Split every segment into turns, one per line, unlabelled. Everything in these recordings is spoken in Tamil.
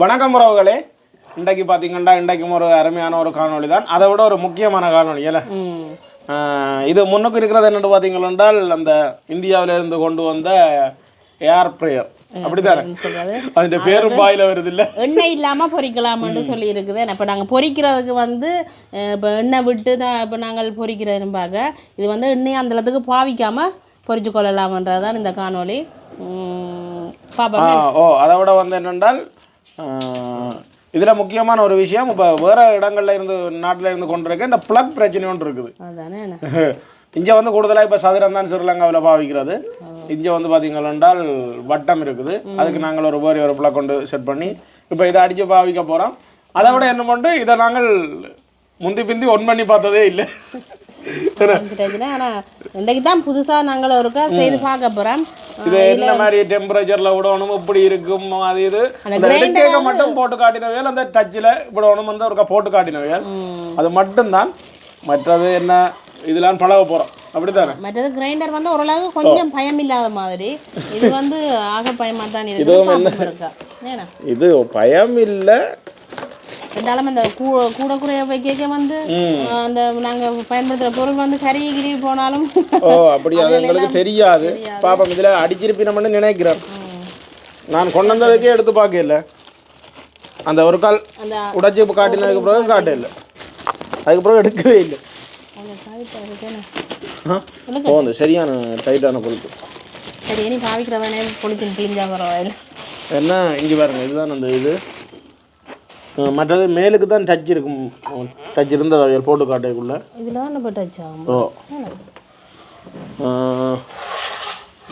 வணக்கம் உறவுகளே. இன்றைக்கு பார்த்தீங்கன்னா இன்றைக்கும் ஒரு அருமையான ஒரு காணொளி தான். அதை விட ஒரு முக்கியமான காணொளி இல்லை? இது முன்னுக்கு இருக்கிறது என்னென்னு பார்த்தீங்கள் என்றால் அந்த இந்தியாவில இருந்து கொண்டு வந்த ஏர் ப்ரேயர்
சொல்றது.
அதுന്റെ பேரும் பாயில வருது இல்ல?
எண்ணெய் இல்லாமல் பொரிக்கலாம்னு சொல்லி இருக்குது இப்போ நாங்கள் பொரிக்கிறதுக்கு வந்து இப்போ எண்ணெய் விட்டு தான் இப்போ நாங்கள் பொரிக்கிறதுன்னு பார்க்க இது வந்து எண்ணெய் அந்த அளவுக்கு பாவிக்காமல் பொரிச்சு கொள்ளலாம்ன்றது தான் இந்த பாப்போம்.
ஆ, ஓ அதை விட வந்து என்னென்றால் இதுல முக்கியமான ஒரு விஷயம் இப்போ வேற இடங்கள்ல இருந்து நாட்டுல இருந்து கொண்டிருக்க இந்த பிளக் பிரச்சனை ஒன்று இருக்குது இங்கே வந்து கூடுதலாக இப்போ சதுரம் தான் ஸ்ரீலங்காவில் பாவிக்கிறது. இங்கே வந்து பார்த்தீங்கள் என்றால் வட்டம் இருக்குது. அதுக்கு நாங்கள் ஒரு வேறு ஒரு பிளக் கொண்டு செட் பண்ணி இப்போ இதை அடித்து பாவிக்க போகிறோம் அதை விட என்ன பண்ணு இதை நாங்கள் முந்தி பிந்தி ஒன் பண்ணி பார்த்ததே இல்லை.
தெரிஞ்சுனா ஆனால் இன்றைக்கு தான் புதுசாக நாங்கள் ஒருக்கா செய்து பார்க்க போகிறோம்
இது என்ன மாதிரி டெம்பரேச்சரில் விடணும் இப்படி இருக்கும் அது இது. மட்டும் போட்டு காட்டினவையால் அந்த டச்சில் விடணும் வந்து ஒருக்கா போட்டு காட்டினவையால் அது மட்டும்தான். மற்றது என்ன இதெல்லாம் பழக போகிறோம் அப்படித்தானே?
மற்றது கிரைண்டர் வந்து ஓரளவு கொஞ்சம் பயம் இல்லாத மாதிரி. இது வந்து ஆக பயமாக தான் இருக்கா.
இது பயம் இல்லை
ரெண்டாலும் அந்த கூ கூட குறைய வைக்க வந்து அஹ், அந்த நாங்கள் பயன்படுத்துகிற பொருள் வந்து கறி கிரி போனாலும்
ஓ அப்படி அது எங்களுக்கு தெரியாது. பாப்போம் இதில் அடிச்சிருப்பினம்னு நினைக்கிறேன். நான் கொண்டு வந்ததுக்கே எடுத்து பார்க்கல. அந்த ஒரு கால் உடைச்சி காட்டினதுக்கு பிறகு காட்ட இல்லை அதுக்கு பிறகு எடுக்கவே இல்லை.
அந்த
சரியான டைட்டான கொழுப்பு.
சரி இனி பாவிக்கிறவனே பொழிச்சு கிழிஞ்சா பரவாயில்ல
என்ன இங்கே பாருங்க இதுதான் அந்த இது. மற்றது மேலுக்கு தான் டச் இருக்கும். டச் இருந்தது அவையல் போட்டு காட்டைக்குள்ள
இதில் நம்ம டச் ஆகும்.
ஓ.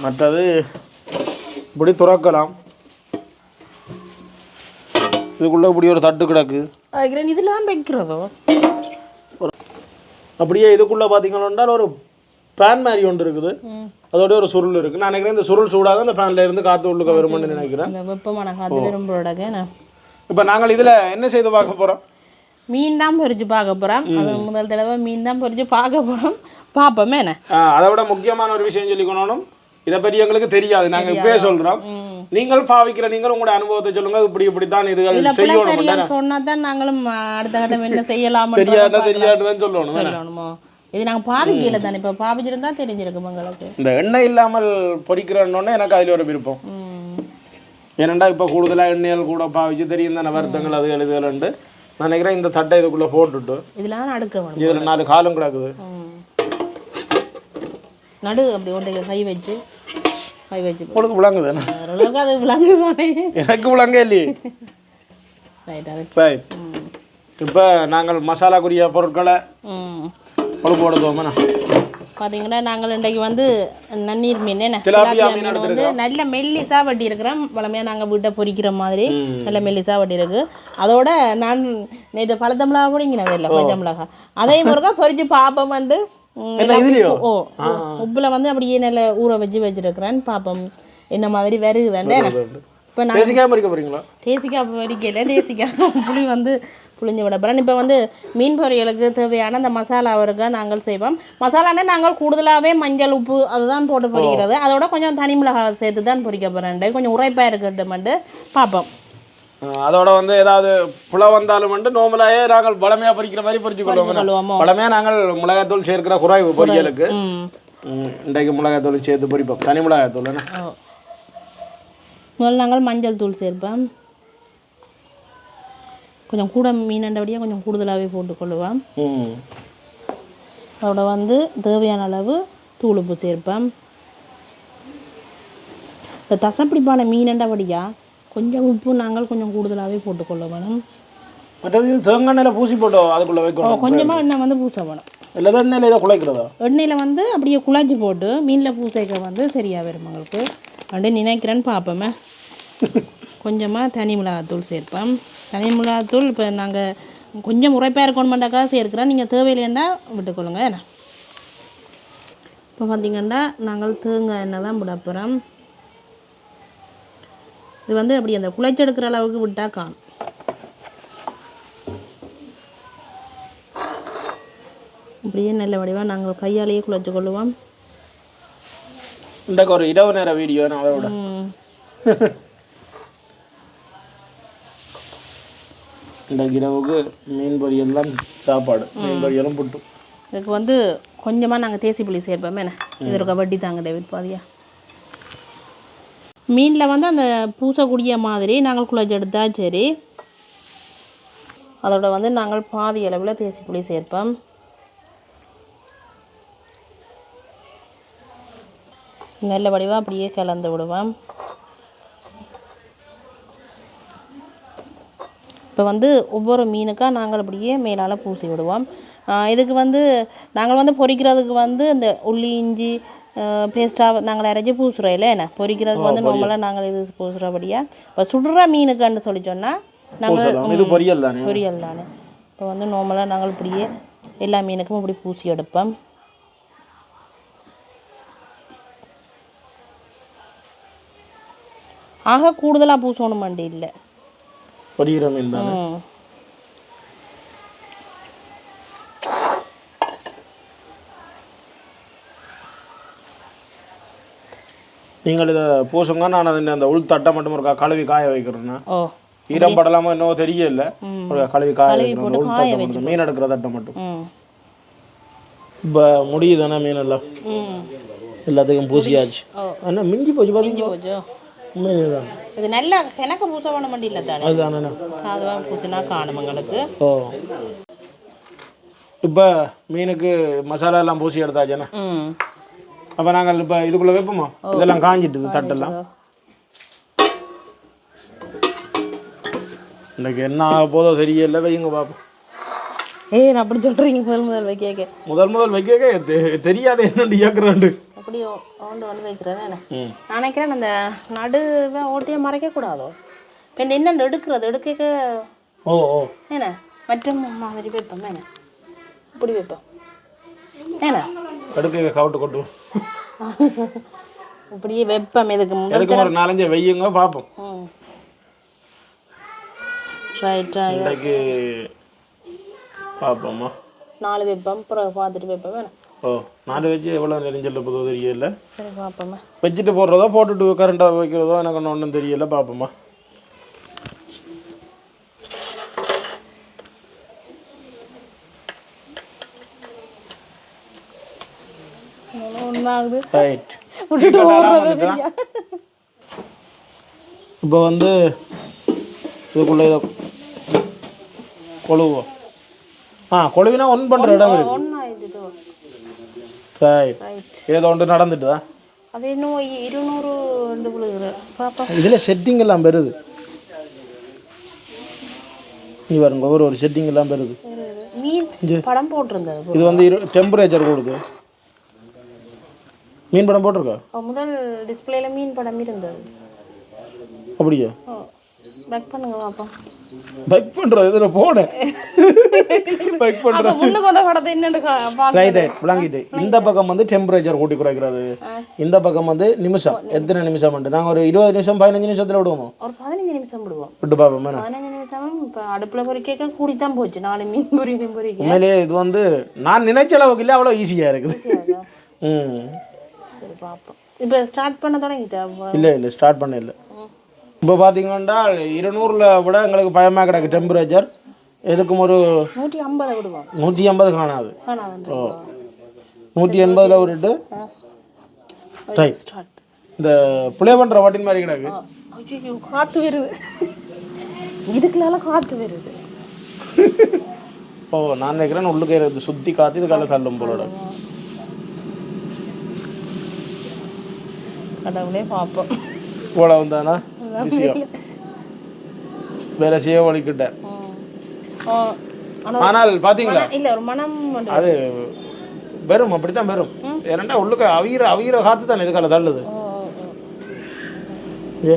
மற்றது இப்படி துறக்கலாம். இதுக்குள்ளே இப்படி ஒரு தட்டு கிடக்கு.
இதெல்லாம் வைக்கிறதோ?
அப்படியே இதுக்குள்ளே பார்த்தீங்கன்னா ஒரு பேன் மாதிரி ஒன்று இருக்குது. அதோட ஒரு சுருள் இருக்குது நான் நினைக்கிறேன் இந்த சுருள் சூடாக அந்த ஃபேனில் இருந்து காற்று உள்ளுக்க வரும்னு நினைக்கிறேன்.
வெப்பமான காற்று விரும்புறோடக்கு நான்
இப்போ நாங்கள் இதில் என்ன செய்து பார்க்க போகிறோம்
மீன் தான் பொரிச்சு பார்க்க போகிறோம் அது முதல் தடவை மீன் தான் பொரிச்சு பார்க்க போகிறோம் பார்ப்போமே என்ன?
அதை விட முக்கியமான ஒரு விஷயம் சொல்லிக்கணும் இதை பற்றி எங்களுக்கு தெரியாது. நாங்கள் இப்பயே சொல்கிறோம் நீங்கள் பாவிக்கிற நீங்கள் உங்களுடைய அனுபவத்தை சொல்லுங்க. இப்படி இப்படி தான் இதுகள் செய்யணும்
சொன்னா தான்? நாங்களும் அடுத்த கட்டம் என்ன செய்யலாம்
தெரியாட்டா தெரியாட்டு தான் சொல்லணும்
சொல்லணுமோ? இது நாங்கள் பாவிக்கையில் தானே. இப்போ பாவிச்சிருந்தா தெரிஞ்சிருக்கும் உங்களுக்கு
இந்த எண்ணெய் இல்லாமல் பொரிக்கிறோன்னே எனக்கு அதில் ஒரு விருப்பம். ஏனண்டா இப்போ கூடுதலாக எண்ணெய்கள் கூட பாவிச்சு தெரியும் தானே வருத்தங்கள் அது எழுதுகள்ண்டு நான் நினைக்கிறேன் இந்த தட்டை இதுக்குள்ளே போட்டுட்டு
இதெல்லாம் அடுக்க
இதில் நாலு காலம் கிடக்குது.
நடு அப்படி ஒன்றைக்கு கை வச்சு கை வச்சு.
உங்களுக்கு விளங்குது
அது விளங்கு தானே
எனக்கு விளங்க இல்லையே
ரைட்
இப்போ நாங்கள் மசாலாக்குரிய பொருட்களை
ம்
கொழுப்பு போடுவோம்னா
பார்த்தீங்கன்னா நாங்கள் இன்றைக்கு வந்து நன்னீர் மீன் என்ன? மீன் வந்து நல்ல மெல்லிசா வட்டி இருக்கிறோம் வளமையாக நாங்கள் வீட்டை பொரிக்கிற மாதிரி நல்ல மெல்லிசா வட்டி இருக்கு அதோட நான் நேற்று பழத்த மிளகா பிடிங்கினது இல்லை பச்சை மிளகா அதையும் ஒருக்கா பொரிச்சு பார்ப்போம் வந்து? ஓ உப்பில் வந்து அப்படியே நல்ல ஊற வச்சு வச்சிருக்கிறேன் பார்ப்போம் என்ன மாதிரி வருகுதாண்டே இப்போ நான்
பேசிக்காம இருக்க போறீங்களா?
தேசிக்காய் பொரிக்கல தேசிக்காய் புளி வந்து புளிஞ்சு விட போகிறேன் இப்போ வந்து மீன் பொரியலுக்கு தேவையான அந்த மசாலா இருக்க நாங்கள் செய்வோம். மசாலானா நாங்கள் கூடுதலாகவே மஞ்சள் உப்பு அதுதான் போட்டு பொரிக்கிறது. அதோட கொஞ்சம் தனி மிளகாய் சேர்த்து தான் பொரிக்க போகிறேன் கொஞ்சம் உரைப்பாக இருக்கட்டும்ட்டு பார்ப்போம்
அதோட வந்து ஏதாவது புல வந்தாலும் வந்து நோமலாயே நாங்கள் பழமையா பொரிக்கிற மாதிரி பொரிச்சு கொள்வோம். பழமையா நாங்கள் மிளகாத்தூள் சேர்க்கிற குறைவு பொரியலுக்கு. இன்றைக்கு மிளகாத்தூள் சேர்த்து பொரிப்போம். தனி மிளகாத்தூள்
நாங்கள் மஞ்சள் தூள் சேர்ப்போம். கொஞ்சம் கூட மீனண்டபடியாக கொஞ்சம் கூடுதலாகவே போட்டுக்கொள்ளுவோம்
ம்.
அதோட வந்து தேவையான அளவு தூள் உப்பு சேர்ப்பேன். இந்த தசப்பிடிப்பான மீனண்டபடியா கொஞ்சம் உப்பு நாங்கள் கொஞ்சம் கூடுதலாகவே போட்டுக்கொள்ள வேணும்
மற்றது தேங்காய் பூசி போட்டோம் அதுக்குள்ள வைக்கணும்.
கொஞ்சமாக எண்ணெய் வந்து பூச வேணும்
இல்லை எண்ணெயில் இதை குழைக்கிறதா?
எண்ணெயில் வந்து அப்படியே குழாச்சி போட்டு மீனில் பூசைக்க வந்து சரியாக வரும் உங்களுக்கு. அப்படி நினைக்கிறேன்னு பார்ப்போமே. கொஞ்சமாக தனி மிளகாத்தூள் சேர்ப்பேன் தனி மிளகாத்தூள் இப்போ நாங்கள் கொஞ்சம் உரைப்பாக இருக்கணுமெண்டாக்கா சேர்க்கிறேன். நீங்கள் தேவையில்லைன்னா விட்டுக்கொள்ளுங்க என்ன? இப்போ பார்த்தீங்கன்னா நாங்கள் தேங்காய் எண்ணெய் தான் விட போகிறோம் இது வந்து அப்படி அந்த குழைச்சி எடுக்கிற அளவுக்கு விட்டால் காணும். இப்படியே நல்ல வடிவாக நாங்கள் கையாலேயே குழைச்சி கொள்ளுவோம்.
இன்றைக்கு ஒரு இரவு நேர வீடியோ நான் அதோட இந்த இரவுக்கு மீன் பொரியல் தான் சாப்பாடு மீன் பொரியலும் புட்டு.
இதுக்கு வந்து கொஞ்சமாக நாங்கள் தேசி புளி சேர்ப்போம் என்ன? இது ஒரு வட்டி தாங்க டேவிட் பாதியா? மீனில் வந்து அந்த பூசக்கூடிய மாதிரி நாங்கள் குழச்சி எடுத்தா சரி. அதோட வந்து நாங்கள் பாதி அளவில் தேசி புளி சேர்ப்போம். நல்ல வடிவாக அப்படியே கலந்து விடுவோம். இப்போ வந்து ஒவ்வொரு மீனுக்காக நாங்கள் அப்படியே மேலால் பூசி விடுவோம். இதுக்கு வந்து நாங்கள் வந்து பொரிக்கிறதுக்கு வந்து இந்த உள்ளி இஞ்சி பேஸ்ட்டாக நாங்கள் அரைச்சி பூசுகிறோம் இல்லை என்ன? பொரிக்கிறதுக்கு வந்து நார்மலாக நாங்கள் இது பூசுகிறபடியா இப்போ சுடுற மீனுக்குன்னு சொல்லி சொன்னால் நாங்கள்
பொரியல் தானே?
பொரியல் தானே. இப்போ வந்து நார்மலாக நாங்கள் இப்படியே எல்லா மீனுக்கும் இப்படி பூசி எடுப்போம். ஆக கூடுதலாக பூசணும் மண்டி இல்லை.
பொரியிற மீன் தானே நீங்கள் இதை பூசுங்க நான் அதில் அந்த உள் தட்டை மட்டும் இருக்கா கழுவி காய வைக்கிறேன்னா. ஈரம் படலாமோ என்னவோ தெரியல. ஒரு கழுவி காய வைக்கிறேன். உள் தட்டை மட்டும் மீன் எடுக்கிற தட்டை மட்டும். இப்போ முடியுதானே மீன் எல்லாம் எல்லாத்துக்கும் பூசியாச்சு. என்ன மிஞ்சி போச்சு பார்த்தீங்களா
போச்சோ
உண்மையிலே தான்
இது நல்லா கிணக்க பூச பண்ண முடியல தானே?
அதுதானே
சாதமாக பூசினா காணும் எங்களுக்கு
ஓ. இப்போ மீனுக்கு மசாலா எல்லாம் பூசி எடுத்தாச்சுண்ணே.
ம்.
அப்போ நாங்கள் இப்போ இதுக்குள்ளே வைப்போமா? இதெல்லாம் காஞ்சிட்டுது தட்டெல்லாம். இன்னைக்கு என்ன ஆக போதோ தெரியல வையுங்க பாப்போம்.
ஏய் நான் அப்படி சொல்கிறீங்க முதல் முதல் வைக்க
முதல் முதல் வைக்க தெரியாத என்னண்டு இயக்குறாண்டு
அப்படி ஓண்டு வந்து வைக்கிறேன் நான் நினைக்கிறேன். அந்த நடுவை ஓட்டியை மறைக்கக்கூடாதோ? இப்போ இந்த என்ன எடுக்கிறது எடுக்க
ஓ ஓ.
என்ன மற்ற மாதிரி வைப்போம் என்ன இப்படி வைப்போம். என்ன
எடுக்க கவுட்டு கொட்டு.
இப்படியே வைப்போம். இதுக்கு முதல்
ஒரு நாலஞ்சு வையுங்க பார்ப்போம்.
ம். ரைட் ரைட்
இன்னைக்கு பார்ப்போமா
நாலு வைப்போம் அப்புறம் பார்த்துட்டு வைப்போம் வேணும்
ஓ வச்சு எவ்வளோ நெறிஞ்சல் போதோ தெரியல
சரி பார்ப்போமே
வச்சுட்டு போடுறதோ போட்டுட்டு கரண்ட்டாக வைக்கிறதோ எனக்கு ஒன்றும் ஒன்றும் தெரியல பார்ப்போமா
ஒன்றாகுது
ரைட் இப்போ வந்து இதுக்குள்ளே இதை கொழுவோம் ஆ கொழுவினா ஒன் பண்ணுற இடம் இருக்கு ஏதோ ஒன்று நடந்துட்டுதா?
அது இன்னும் இருநூறு விழுகுது. பாப்பா.
இதில் செட்டிங் எல்லாம் பெறுது. நீ பாருங்க ஒரு ஒரு செட்டிங் எல்லாம் பெறுது.
மீன் படம் போட்டிருந்தது
இது வந்து டெம்பரேச்சர் கொடுக்கு. மீன் படம் போட்டிருக்கா?
முதல் டிஸ்பிளேல மீன் படம் இருந்தது.
அப்படியா?
பேக் பண்ணுங்க பாப்பா.
பைக் பண்ணுறது இதில் போனேன். பைக் பண்ணுற
அப்போ முன்னுக்கு வந்த படத்தை என்னன்னு கா- பாக்க
ரைட் ரைட் விளங்கிட்டு இந்த பக்கம் வந்து டெம்பரேச்சர் கூட்டி குறைக்கிறது இந்த பக்கம் வந்து நிமிஷம். எத்தனை நிமிஷம் வந்து நாங்கள் ஒரு இருபது நிமிஷம் பதினஞ்சு நிமிஷத்தில் விடுவோம்?
ஒரு பதினஞ்சு நிமிஷம் விடுவோம்.
விட்டு பார்ப்போம் மேடம்
பதினஞ்சு நிமிஷம் இப்போ அடுப்பில் பொறிக்க கூடித்தான் போச்சு. நாலு மீன் பொரிக்க பொரிக்க
உண்மையிலேயே இது வந்து நான் நினைச்ச அளவுக்கு இல்லை அவ்வளோ ஈஸியாக இருக்குது. ம்.
சரி பார்ப்போம். இப்போ ஸ்டார்ட் பண்ண தொடங்கிட்டா? அப்ப?
இல்லை இல்லை ஸ்டார்ட் பண்ண இல்லை. இப்போ பார்த்தீங்கன்னா இருநூறில் விட எங்களுக்கு பயமாக கிடக்கு டெம்பரேச்சர் எதுக்கும் ஒரு
நூற்றி ஐம்பதை விடுவோம்.
நூற்றி ஐம்பது காணாது. ஓ. நூற்றி எண்பதில் விட்டுட்டு ரைட் இந்த புளிய பண்ணுற வாட்டின் மாதிரி கிடக்கு.
ஐயோ காற்று வருது. இதுக்குலாம் காற்று வருது.
ஓ நான் நினைக்கிறேன் உள்ளுக்கு இருந்து சுற்றி காத்து இது காலை தள்ளும் போலோட
கடவுளே பார்ப்போம்
இவ்வளோ வந்தானா விஷயம். வேலை செய்ய
ஆனா
ஆனால் பார்த்தீங்களா
இல்லை ஒரு மனம்.
அது வெறும் அப்படித்தான் வெறும். ஏன்னா உள்ளுக்கு அவிகிற அவிகிற காற்று தானே இது காலை தள்ளுது. ஏ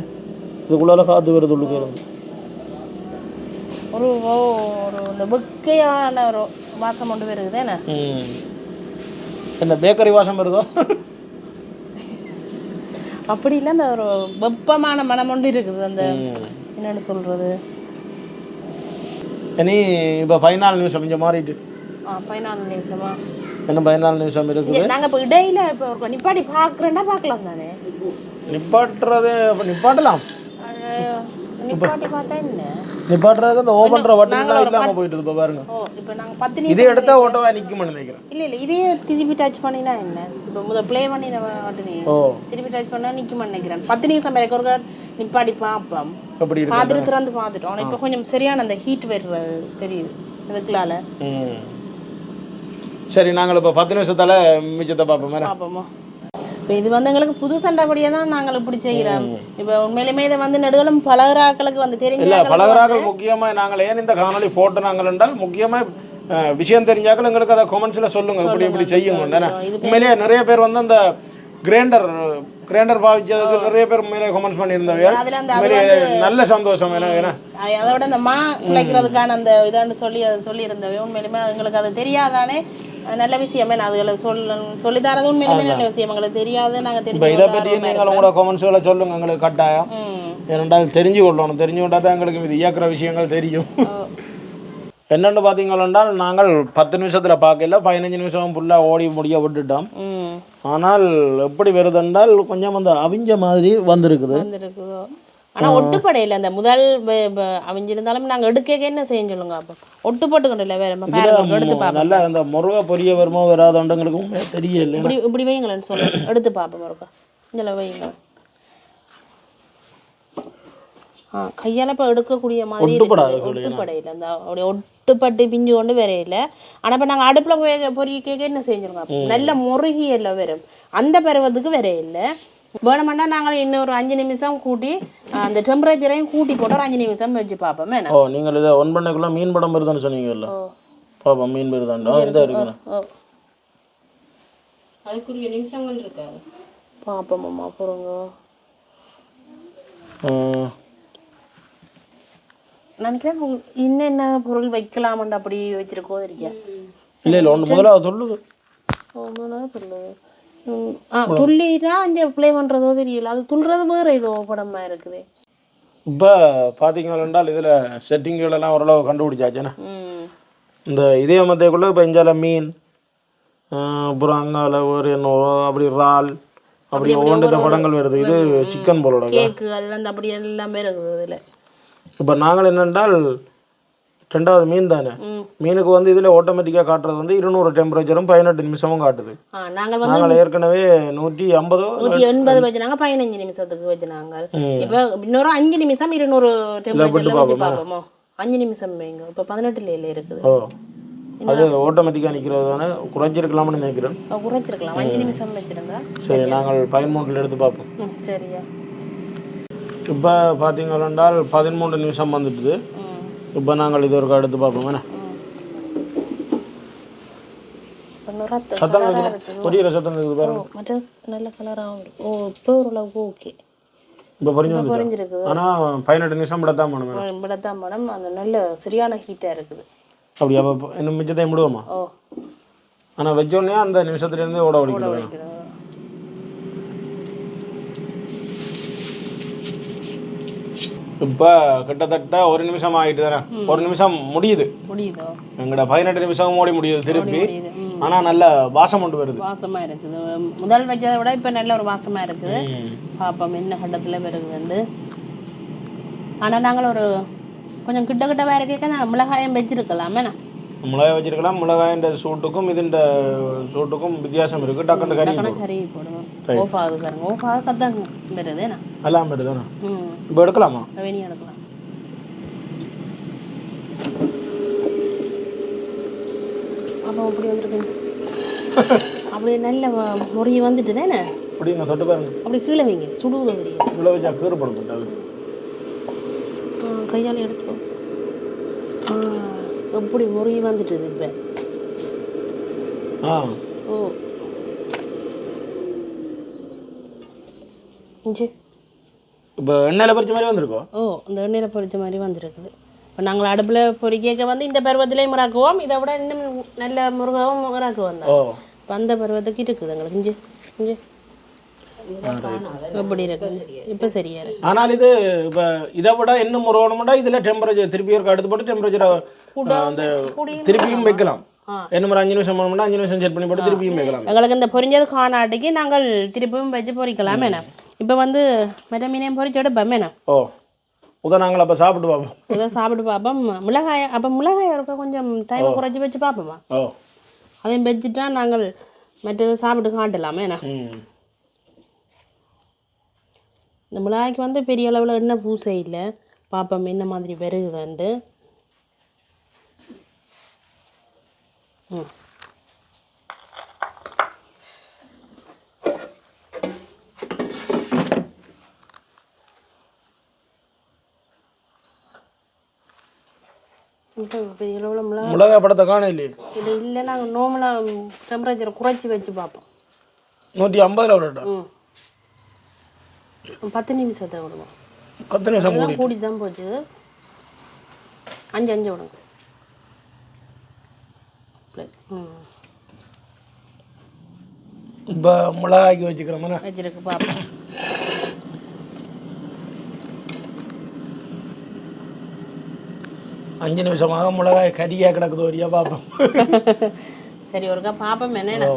இதுக்குள்ளால காற்று வருது உள்ளுக்கு இருந்து
ஒரு இந்த வெக்கையான ஒரு வாசம் கொண்டு வருது என்ன.
என்ன பேக்கரி வாசம் வருதோ?
அப்படி இல்லை அந்த ஒரு வெப்பமான மனம் ஒன்று இருக்குது. அந்த. என்னன்னு சொல்றது?
இனி இப்போ பதினாலு நிமிஷம் இங்கே மாறிட்டு.
ஆ பதினாலு நிமிஷமா?
இன்னும் பதினாலு நிமிஷம் இருக்குது?
இங்க நாங்க இப்போ இடையில இப்போ ஒரு நிப்பாட்டி பார்க்குறேன்னா பார்க்கலாம் தானே?
நிப்பாட்டுறது நிப்பாட்டலாம்.
நிப்பாட்டி பார்த்தா என்ன?
நிப்பாட்டுறதுக்கு இந்த ஓபன்ற வட்டம்லாம் இல்லாமல் போயிட்டு இப்போ பாருங்க.
ஓ இப்போ நாங்கள் பத்து
இதே எடுத்தா ஓட்டவா நிற்கும்னு நினைக்கிறேன்.
இல்லை இல்லை இதே திருப்பி டச் பண்ணினா என்ன? இப்போ முதல் ப்ளே பண்ணி வாட்டினே
ஓ.
திருப்பி டச் பண்ணால் நிற்குமா நினைக்கிறேன். பத்து நிமிஷம் வரைக்கும் ஒரு நிப்பாடி பார்ப்போம்
எப்படி இருக்கு
பார்த்துட்டு திறந்து பார்த்துட்டோம் ஆனால் இப்போ கொஞ்சம் சரியான அந்த ஹீட் வர்றது தெரியுது இதுக்குள்ளால
ம். சரி நாங்கள் இப்போ பத்து நிமிஷத்தால மிச்சத்தை பார்ப்போம் மேடம்
பார்ப்போமோ? இப்போ இது வந்து எங்களுக்கு புது சண்டைப்படியே தான் நாங்கள் இப்படி செய்கிறோம். இப்போ உண்மையிலுமே இதை வந்து நெடுகளும் பழகிறாக்களுக்கு வந்து தெரிஞ்ச
இல்ல பலகராக்கள் முக்கியமா நாங்கள் ஏன் இந்த காணொளி போட்டு நாங்கள் என்றால் முக்கியமா அஹ், விஷயம் தெரிஞ்சாக்கள் எங்களுக்கு அதை கமெண்ட்ஸ்ல சொல்லுங்க இப்படி இப்படி செய்யுங்க உண்மையிலேயே நிறைய பேர் வந்து அந்த கிரைண்டர் கிரைண்டர் பாவிச்சதுக்கு நிறைய பேர் உண்மையிலே கமெண்ட்ஸ் பண்ணியிருந்தவங்க நல்ல சந்தோஷம் ஏன்னா
அதோட இந்த மா குலைக்கிறதுக்கான அந்த இதான்னு சொல்லி சொல்லி இருந்தவை உண்மையிலுமே எங்களுக்கு அது தெரியாதானே? நல்ல விஷயமே நான் அதுகளை சொல்ல சொல்லி தரது உண்மையிலுமே நல்ல விஷயம். எங்களுக்கு தெரியாது நாங்கள்
இப்போ
தெரிஞ்சு
இதை பற்றி நீங்கள் உங்களோட கமெண்ட்ஸ்களை சொல்லுங்க எங்களுக்கு கட்டாயம். ஏனென்றால் தெரிஞ்சு கொள்ளணும். தெரிஞ்சு கொண்டா தான் எங்களுக்கு இது இயக்குற விஷயங்கள் தெரியும். என்னென்னு பார்த்தீங்கன்னா நாங்கள் பத்து நிமிஷத்தில் பார்க்கல பதினஞ்சு நிமிஷம் ஃபுல்லாக ஓடி முடிய விட்டுட்டோம். ஆனால் எப்படி வருதுன்றால் கொஞ்சம் அந்த அவிஞ்ச மாதிரி வந்திருக்குது?
ஆனா ஒட்டுப்படையில் அந்த முதல் அவிஞ்சிருந்தாலும் நாங்க எடுக்க என்ன செய்ய சொல்லுங்க அப்போ. ஒட்டு போட்டுக்கொண்டு வேற எடுத்து பார்ப்போம்.
நல்ல அந்த முருக பொரிய வருமோ வராதோண்டங்களுக்கு உண்மையாக தெரியல.
இப்படி இப்படி வைங்களேன்னு சொல்லுங்க எடுத்து பார்ப்போம் ஒருக்கா இதில் வைங்களேன் ஆ கையால் இப்போ எடுக்கக்கூடிய மாதிரி. ஒட்டுப்படையில் அந்த அப்படியே ஒட்டுப்பட்டு பிஞ்சு கொண்டு வரையில ஆனால் இப்போ நாங்கள் அடுப்பில் பொரிய கேட்க என்ன செஞ்சிருக்கோம் நல்ல முருகி எல்லாம் வரும். அந்த பருவத்துக்கு வரையில வேணுமெண்டா நாங்கள் இன்னொரு அஞ்சு நிமிஷம் கூட்டி அந்த டெம்பரேச்சரையும் கூட்டி போட்டு ஒரு அஞ்சு நிமிஷம் வச்சு பார்ப்போம்.
ஓ நீங்கள் இதை ஒன் பண்ணக்குள்ள மீன் படம் வருதுன்னு சொன்னீங்கல்ல? பாப்பா மீன் வருதாண்டா இந்த இருக்குண்ணா.
அதுக்குரிய நிமிஷங்கள் இருக்காது
பார்ப்போம்மா பொறுங்க நினைக்கிறேன் உங்க- இன்னென்ன பொருள் வைக்கலாமண்டு அப்படி வச்சிருக்கோ இருக்கேன்
இல்லை இல்லை ஒன்று முதல்ல அது சொல்லுது.
ஒன்றும் பொருள் துள்ளி தான் இங்கே ப்ளே பண்ணுறதோ தெரியல. அது துள்ளுறது வேறு ஏதோ படமாக இருக்குது.
இப்போ பார்த்தீங்கன்னா இதில் செட்டிங்குகளெல்லாம் ஓரளவு கண்டுபிடிச்சாச்சுண்ணே
ம்.
இந்த இதே மத்தைக்குள்ளே இப்போ இஞ்சால மீன் அப்புறம் அங்கால ஒரு என்ன அப்படி இறால் அப்படி ஒவ்வொன்று படங்கள் வருது. இது சிக்கன் போலோட
கேக்குகள் அந்த அப்படி எல்லாமே இருக்குது இதில்.
இப்போ நாங்கள் என்னென்றால் ரெண்டாவது மீன் தானே? மீனுக்கு வந்து இதில் ஆட்டோமேட்டிக்காக காட்டுறது வந்து இருநூறு டெம்பரேச்சரும் பதினெட்டு நிமிஷமும் காட்டுது.
நாங்கள்
நாங்கள் ஏற்கனவே நூற்றி ஐம்பதோ
நூற்றி எண்பது வச்சுனாங்க பதினஞ்சு நிமிஷத்துக்கு வச்சுனாங்க இப்போ இன்னொரு அஞ்சு நிமிஷம் இருநூறு டெம்பரேச்சரில் வச்சு பார்ப்போமோ? அஞ்சு நிமிஷம் வைங்க இப்போ பதினெட்டுல இருக்குது.
அது ஆட்டோமேட்டிக்காக நிற்கிறது தானே? குறைச்சிருக்கலாம்னு நினைக்கிறேன்.
அப்ப குறைச்சிருக்கலாம் அஞ்சு நிமிஷம் வச்சிருந்தா
சரி நாங்கள் பதிமூன்றில் எடுத்து பார்ப்போம்.
சரியா.
இப்போ பார்த்தீங்கன்னால் பதிமூன்று நிமிஷம் வந்துட்டுது. இப்போ நாங்கள் இது ஒரு எடுத்து பார்ப்போம். என்ன? சத்தம் இருக்குது பொரியிற சத்தம் இருக்குது பாருங்க.
மற்ற நல்ல கலராகவும் ஓ இப்போ ஓரளவுக்கு ஓகே
இப்போ பொரிஞ்சு வந்து
புரிஞ்சிருக்குது
ஆனால் பதினெட்டு நிமிஷம் விட தான் மேடம்.
இப்படித்தான் மேடம் அந்த நல்ல சரியான ஹீட்டாக இருக்குது.
அப்படி அப்போ இன்னும் மிச்சத்தையும் விடுவோமா
ஓ.
ஆனால் வச்சோடனே அந்த நிமிஷத்துலேருந்தே ஓட வலிக்கிறது இப்போ கிட்டத்தட்ட ஒரு நிமிஷம் ஆகிட்டு தானே? ஒரு நிமிஷம் முடியுது. எங்கட பதினெட்டு நிமிஷம் ஓடி முடியுது திருப்பி. ஆனால் நல்ல வாசம் கொண்டு வருது.
வாசமாக இருக்குது. முதல் வச்சதை விட இப்போ நல்ல ஒரு வாசமாக இருக்குது. பார்ப்போம் என்ன கட்டத்தில் பிறகு வந்து. ஆனால் நாங்கள் ஒரு கொஞ்சம் கிட்ட கிட்ட வேற கேட்க மிளகாயம் வச்சிருக்கலாமே.
மிளகாய் வச்சிருக்கலாம். மிளகாயின் சூட்டுக்கும் இதுண்ட சூட்டுக்கும் வித்தியாசம் இருக்குது டக்குன்னு கறி
டக்குனு கறி போடுவோம் ஓஃப் ஆகுது பாருங்க. ஓஃப் ஆக சத்தம் வருது
எல்லாம் வருது தானே இப்போ எடுக்கலாமா?
வெளியே எடுக்கலாம். அப்போ அப்படி வந்துருக்கு அப்படி நல்ல வ- முறி வந்துட்டு தானே
அப்படிங்க தொட்டு பாருங்க.
அப்படி கீழே வைங்க. சுடுவதோ தெரியும்.
இவ்வளோ வச்சா கீறு போட மாட்டாங்க
கையால் எடுத்துக்கோ. எப்படி முறி வந்துட்டுது இப்போ?
ஆ.
ஓ. இஞ்சி.
இப்போ எண்ணெயில் பறிச்ச மாதிரி வந்திருக்கோம்
ஓ இந்த எண்ணெயில் பொரிச்ச மாதிரி வந்துருக்குது. இப்போ நாங்கள் அடுப்பில் பொரிக்க வந்து இந்த பருவத்திலையும் முறாக்குவோம். இதை விட இன்னும் நல்ல முருகவும் முறாக்குவோம் தான். இப்போ அந்த பருவத்துக்கு இருக்குது எங்களுக்கு. இஞ்சி இஞ்சி. எப்படி இருக்குது? இப்போ சரியா இருக்கு.
ஆனால் இது இப்போ இதை விட இன்னும் வேணுமெண்டா இதில் டெம்பரேச்சர் திருப்பி ஒரு அடுத்து போட்டு டெம்பரேச்சரை அந்த திருப்பியும் வைக்கலாம். என்ன ஒரு அஞ்சு நிமிஷம் வேணுமெண்டா அஞ்சு நிமிஷம் செட் பண்ணி போட்டு திருப்பியும் வைக்கலாம்.
எங்களுக்கு இந்த பொரிஞ்சது காணாட்டிக்கு நாங்கள் திருப்பியும் வச்சு பொரிக்கலாம் என்ன? இப்போ வந்து மெட்ட மீனையும் பொரிச்சு எடுப்போம் என்ன?
ஓ உத நாங்கள் அப்போ சாப்பிட்டு பார்ப்போம்.
இதை சாப்பிட்டு பார்ப்போம். மிளகாய் அப்போ மிளகாய் இருக்க கொஞ்சம் டைமை குறைச்சி வச்சு பார்ப்போமா?
ஓ.
அதையும் வச்சுட்டா நாங்கள் மற்றது சாப்பிட்டு காட்டலாமே என்ன? இந்த மிளகாய்க்கு வந்து பெரிய அளவில் எண்ணெய் பூசை இல்லை. பார்ப்போம் என்ன மாதிரி வருகுதுன்ட்டு ம் இப்போ பெரிய அளவில் மிளகாய்
மிளகாய் படத்தை காண இல்லையே
இது இல்லை நாங்கள் நோமலாக டெம்பரேச்சரை குறைச்சி வச்சு பார்ப்போம்.
நூற்றி ஐம்பதுல விடட்டா
ம். பத்து நிமிஷத்தை விடுவோம்.
பத்து நிமிஷம்
கூடி தான் போச்சு. அஞ்சு அஞ்சு விடுங்க.
இப்போ மிளகாய்க்கு வச்சுக்கிறோம்னா
வச்சிருக்கு பார்ப்போம்
அஞ்சு நிமிஷமாக மிளகாய் கறியாக கிடக்குது வரியா பார்ப்போம்
சரி ஒருக்கா பார்ப்போம் என்ன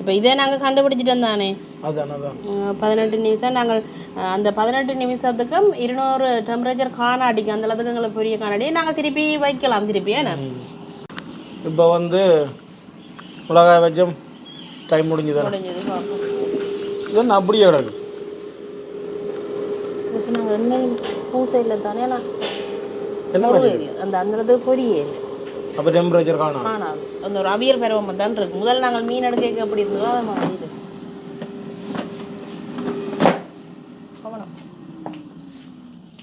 இப்போ இதே நாங்கள் கண்டுபிடிச்சிட்டோம் தானே.
அதான் அதான்.
அஹ் பதினெட்டு நிமிஷம் நாங்கள் அந்த பதினெட்டு நிமிஷத்துக்கும் இருநூறு டெம்பரேச்சர் காணாடிக்கு அந்த அளவுக்கு எங்களுக்கு பெரிய காணாடி. நாங்கள் திருப்பி வைக்கலாம் திருப்பி ஏன்னா?
இப்போ வந்து மிளகாய் வச்சோம் டைம்
முடிஞ்சது?
இது அப்படியே கிடக்கு.
இப்போ நாங்கள் எண்ணெய் பூசை இல்லை தானே
என்ன
அந்த அந்த பொரியல்
அப்போ டெம்பரேச்சர் காணும்
காணாது அந்த ஒரு அவியல் பருவம் தான் இருக்கு. முதல்ல நாங்கள் மீன் எடுக்க எப்படி இருந்ததோ அது மாதிரி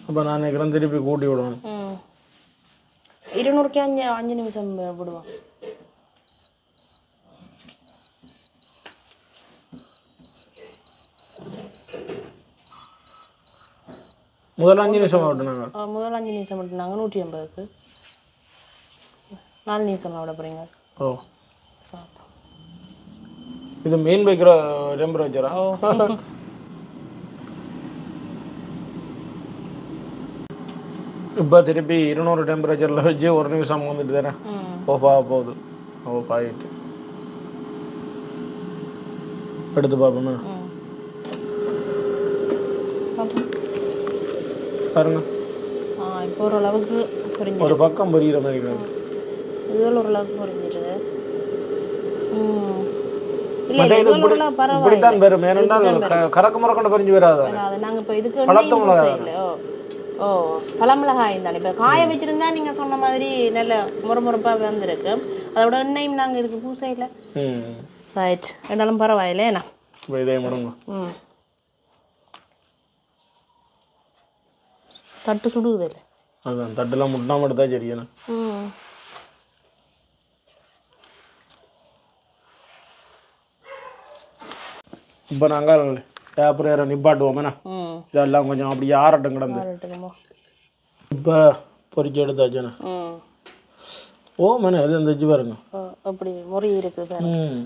அப்போ நான் நினைக்கிறேன் திருப்பி கூட்டி விடணும்.
ம் இருநூறுக்கே அஞ்சு அஞ்சு நிமிஷம் விடுவோம்
முதல்ல அஞ்சு நிமிஷம்
ஆ, முதல்ல அஞ்சு நிமிஷம் மட்டும் நாங்கள் நூற்றி ஐம்பதுக்கு நாலு நிமிஷம் விட போகிறீங்க
ஓ இது மீன் வைக்கிற டெம்பரேச்சரா இப்போ திருப்பி இருநூறு டெம்பரேச்சரில் வச்சு ஒரு நிமிஷம் வந்துட்டு தானே ஆக போகுது ஓஃப் ஆகிட்டு எடுத்து பார்ப்போமே. பாருங்க
இப்போ ஓரளவுக்கு புரிஞ்சு
ஒரு பக்கம் புரியுற மாதிரி இருக்கு
இதுவரை ஓரளவுக்கு புரிஞ்சிருது
இப்படித்தான் பெறும் ஏனென்றால் கறக்கு முறக்கொண்டு பறிஞ்சு வராது
நாங்கள் இப்போ இதுக்கு
பழத்து மிளகாய்.
ஓ பழமிளகாய் தானே இப்போ காய வச்சிருந்தா நீங்கள் சொன்ன மாதிரி நல்ல முறமுறப்பாக வந்திருக்கு. அதை விட எண்ணெயும் நாங்கள் இதுக்கு பூசை இல்லை.
ம்.
ரைட் ரெண்டாலும் பரவாயில்ல ம். தட்டு சுடுவது இல்லை.
அதான் தட்டெல்லாம் முட்டாம எடுத்தா சரியாண்ணா
ம்.
இப்போ நாங்கள் பேப்பர் நிப்பாட்டுவோமேண்ணா
ம்.
இதெல்லாம் கொஞ்சம் அப்படியே ஆறட்டும் கிடந்து. இப்போ பொறிச்சு எடுத்தாச்சுண்ணா ஓ மேண்ணா எது இருந்துச்சு பாருங்க.
அப்படி முறி இருக்குது.
ம்.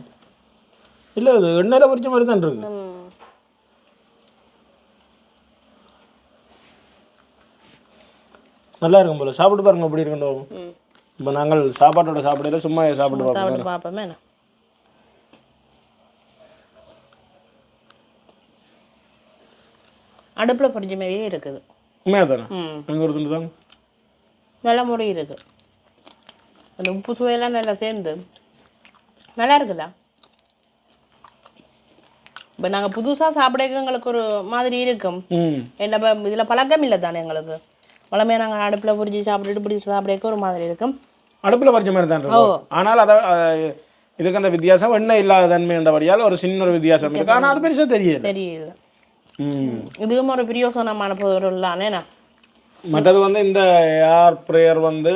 இல்லை இது எண்ணெயில் பொரிச்ச மாதிரி தான் இருக்கு. நல்லா இருக்கும் போல. சாப்பிட்டு பாருங்க எப்படி இருக்கணும்
ம்.
இப்போ நாங்கள் சாப்பாட்டோட சாப்பிடல சும்மா சாப்பிட்டு பார்ப்போம்
சாப்பிட்டு பார்ப்போமே என்ன அடுப்பில் பொரிஞ்ச மாதிரியே இருக்குது.
உண்மையாக தானே
ம்.
எங்கே ஒரு துண்டு தாங்க.
நல்ல முறை இருக்கு. அந்த உப்பு சுவையெல்லாம் நல்லா சேர்ந்து. நல்லா இருக்குதா? இப்போ நாங்கள் புதுசாக சாப்பிட எங்களுக்கு ஒரு மாதிரி இருக்கும். என்ன இதில் பழக்கம் இல்லை தானே எங்களுக்கு. வளமையாக நாங்கள் அடுப்பில் பொரிச்சு சாப்பிட்டுட்டு பிடிச்சி சாப்பிடக்க ஒரு மாதிரி இருக்கும்.
அடுப்பில் பறிச்ச மாதிரி தான் இருக்கும். ஆனால் அதை இதுக்கு அந்த வித்தியாசம் எண்ணெய் இல்லாத தன்மை என்றபடியால் ஒரு சின்ன ஒரு வித்தியாசம் இருக்கு. ஆனால் அது பெருசாக தெரியல.
தெரியல. இதுவும் ஒரு பிரியோசனமான பொருள் தானே
மற்றது வந்து இந்த ஏர் ப்ரேயர் வந்து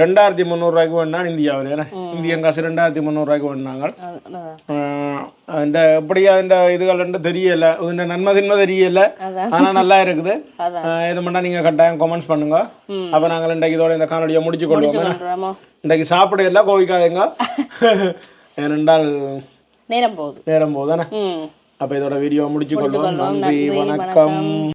ரெண்டாயிரத்தி முந்நூறுரூவாய்க்கு வேணான் இந்தியாவில் ஏன்னா இந்தியன் காசு ரெண்டாயிரத்தி முந்நூறுரூவாய்க்கு வேணாங்க இந்த எப்படி இந்த இதுகள் ரெண்டு தெரியல இந்த நன்மை தின்மை தெரியல ஆனால் நல்லா இருக்குது. இது பண்ணா நீங்கள் கட்டாயம் கமெண்ட்ஸ் பண்ணுங்க. அப்போ நாங்கள் இன்றைக்கு இதோட இந்த காணொலியை முடிச்சு கொள்வோம். இன்றைக்கு சாப்பிட எல்லாம் கோவிக்காதீங்க. ரெண்டாள்
நேரம் போகுது.
நேரம்
போகுதானே
அப்போ இதோட வீடியோ முடிச்சு கொள்வோம்
நன்றி,
வணக்கம்.